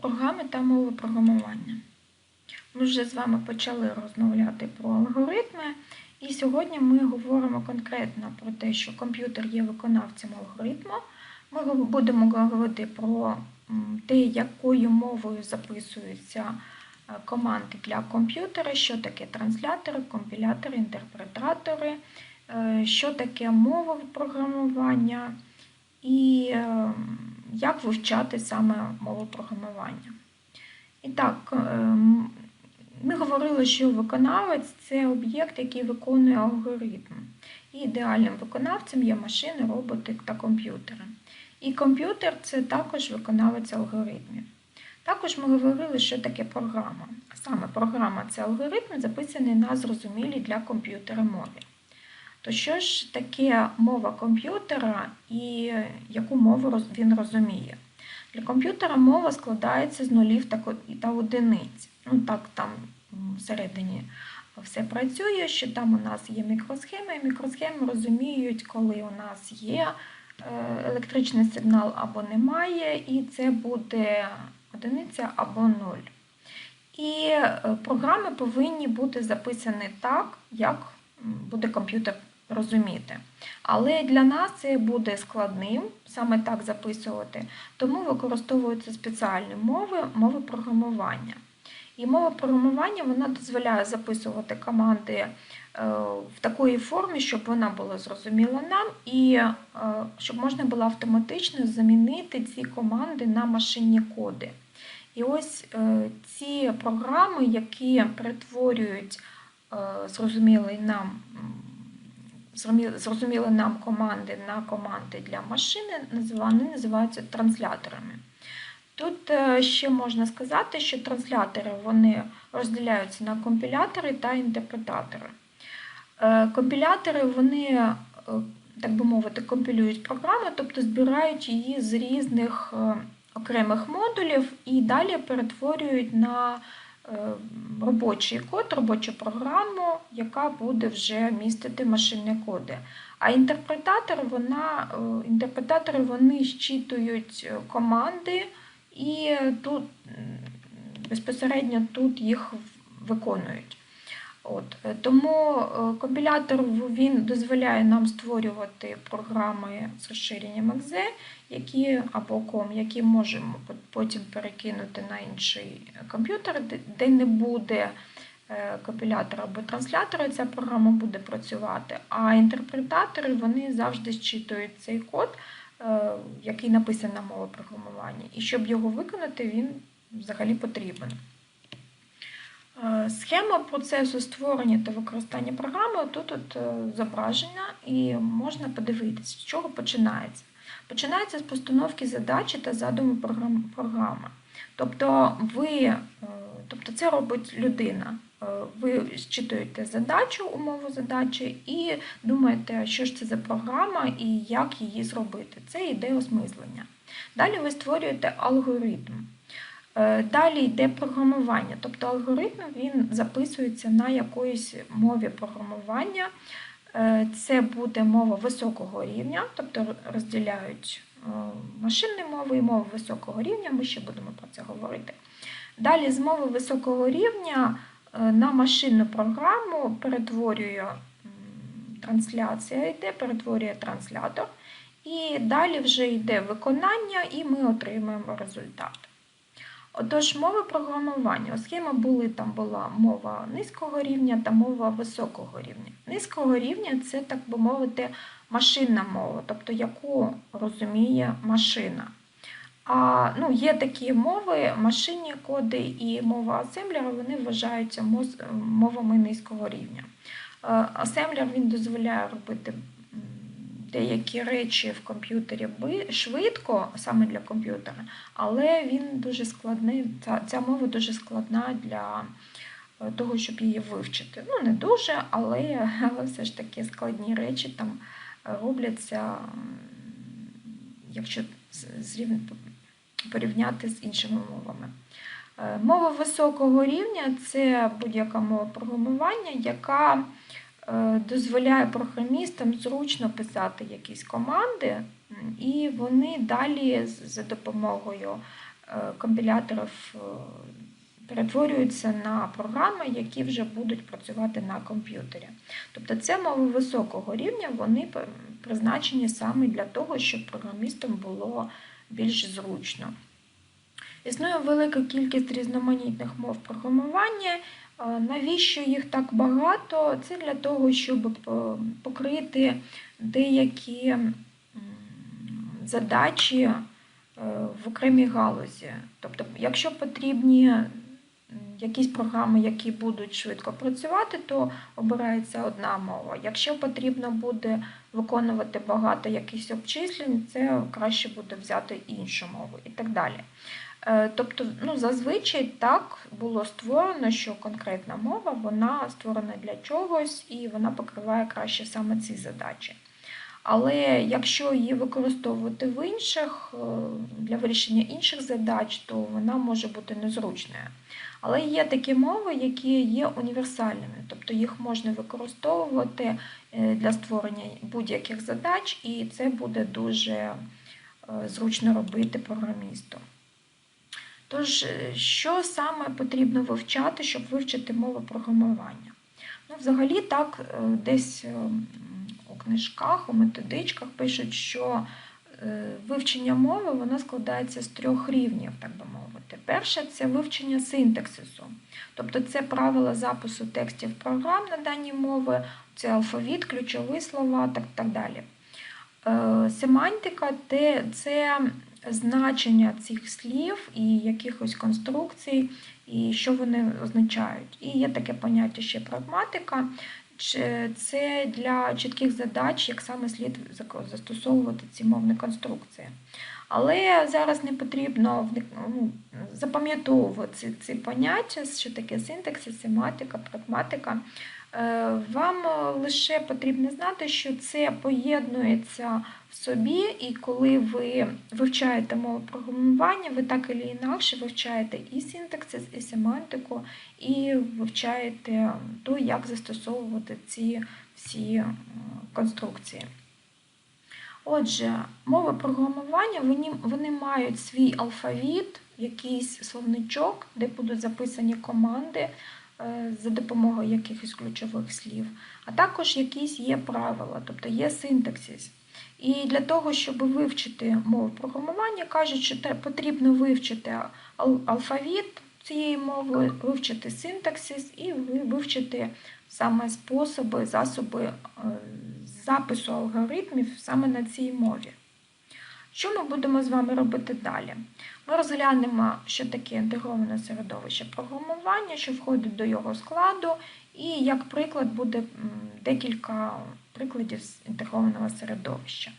Програми та мови програмування. Ми вже з вами почали розмовляти про алгоритми, і сьогодні ми говоримо конкретно про те, що комп'ютер є виконавцем алгоритму. Ми будемо говорити про те, якою мовою записуються е, команди для комп'ютера, що таке транслятори, компілятори, інтерпретатори, е, що таке мова програмування і е, як вивчати саме мову програмування. І так, ем, ми говорили, що виконавець це об'єкт, який виконує алгоритм. І ідеальним виконавцем є машини, роботи та комп'ютери. І комп'ютер це також виконавець алгоритмів. Також ми говорили, що таке програма. Саме програма це алгоритм, записаний на зрозумілій для комп'ютера мові. То що ж таке мова комп'ютера і яку мову він розуміє? Для комп'ютера мова складається з нулів та одиниць. Ну так там всередині все працює, що там у нас є мікросхеми, і мікросхеми розуміють, коли у нас є е, електричний сигнал або немає, і це буде одиниця або нуль. І е, програми повинні бути записані так, як буде комп'ютер розуміти. Але для нас це буде складним саме так записувати, тому використовуються спеціальні мови, мови програмування. І мова програмування вона дозволяє записувати команди е, в такої формі, щоб вона була зрозуміла нам, і е, щоб можна було автоматично замінити ці команди на машинні коди. І ось е, ці програми, які перетворюють зрозумілий нам, зрозуміли нам команди на команди для машини, вони називаються трансляторами. Тут е, ще можна сказати, що транслятори вони розділяються на компілятори та інтерпретатори. Е, Компілятори вони, е, так би мовити, компілюють програму, тобто збирають її з різних окремих модулів і далі перетворюють на робочий код, робочу програму, яка буде вже містити машинні коди. А інтерпретатори, вона, е, інтерпретатори вони щитують е, команди і тут безпосередньо тут їх виконують. От, е, тому е, компілятор він дозволяє нам створювати програми з розширенням .exe, які або COM, які можемо потім перекинути на інший комп'ютер, де- не буде е, компілятора або транслятора, ця програма буде працювати. А інтерпретатори вони завжди зчитують цей код, е, який написаний на мові програмування. І щоб його виконати, він взагалі потрібен. Е, Схема процесу створення та використання програми тут зображена і можна подивитися, з чого починається. Починається з постановки задачі та задуму програми. Тобто, ви, е, тобто це робить людина. Е, Ви зчитуєте задачу, умову задачі і думаєте, що ж це за програма і як її зробити. Це йде осмислення. Далі ви створюєте алгоритм. Е, Далі йде програмування, тобто алгоритм він записується на якоїсь мові програмування. Е, Це буде мова високого рівня, тобто розділяють е, машинні мови і мови високого рівня, ми ще будемо про це говорити. Далі з мови високого рівня е, на машинну програму перетворює трансляція, йде, перетворює транслятор, і далі вже йде виконання, і ми отримуємо результат. Отож, мови програмування. У схемі були там була мова низького рівня та мова високого рівня. Низького рівня це, так би мовити, машинна мова, тобто яку розуміє машина. А ну, є такі мови, машинні коди і мова асемблера, вони вважаються мовами низького рівня. Е, Асемблер він дозволяє робити деякі речі в комп'ютері швидко, саме для комп'ютера, але він дуже складний. Ця, ця мова дуже складна для е, того, щоб її вивчити. Ну, не дуже, але, але все ж таки складні речі там е, робляться, якщо з- зрівн- порівняти з іншими мовами. Е, Мова високого рівня це будь-яка мова програмування, яка дозволяє програмістам зручно писати якісь команди, і вони далі за допомогою е, компіляторів е, перетворюються на програми, які вже будуть працювати на комп'ютері. Тобто це мови високого рівня, вони призначені саме для того, щоб програмістам було більш зручно. Існує велика кількість різноманітних мов програмування. Е, Навіщо їх так багато? Це для того, щоб покрити деякі задачі е, в окремій галузі. Тобто, якщо потрібні якісь програми, які будуть швидко працювати, то обирається одна мова. Якщо потрібно буде виконувати багато якихось обчислень, це краще буде взяти іншу мову і так далі. Е, Тобто, ну, зазвичай так було створено, що конкретна мова вона створена для чогось і вона покриває краще саме ці задачі. Але якщо її використовувати в інших, е, для вирішення інших задач, то вона може бути незручною. Але є такі мови, які є універсальними, тобто їх можна використовувати е, для створення будь-яких задач, і це буде дуже зручно робити програмісту. Тож, е, що саме потрібно вивчати, щоб вивчити мову програмування? Ну, взагалі, так, е, десь е, у книжках, у методичках пишуть, що вивчення мови воно складається з трьох рівнів, так би мовити. Перше це вивчення синтаксису, тобто це правила запису текстів програм на дані мови, це алфавіт, ключові слова, так, так далі. Семантика це значення цих слів і якихось конструкцій, і що вони означають. І є таке поняття ще прагматика. Це для чітких задач, як саме слід застосовувати ці мовні конструкції. Але зараз не потрібно ну, запам'ятовувати ці, ці поняття, що таке синтаксис, семантика, прагматика. Е, Вам е, лише потрібно знати, що це поєднується в собі, і коли ви вивчаєте мову програмування, ви так і інакше вивчаєте і синтаксис, і семантику, і вивчаєте то, як застосовувати ці всі е, конструкції. Отже, мови програмування вони, вони мають свій алфавіт, якийсь словничок, де будуть записані команди за допомогою якихось ключових слів, а також якісь є правила, тобто є синтаксис. І для того, щоб вивчити мову програмування, кажуть, що потрібно вивчити алфавіт цієї мови, вивчити синтаксис і вивчити саме способи, засоби е, запису алгоритмів саме на цій мові. Що ми будемо з вами робити далі? Ми розглянемо, що таке інтегроване середовище програмування, що входить до його складу, і як приклад буде декілька прикладів з інтегрованого середовища.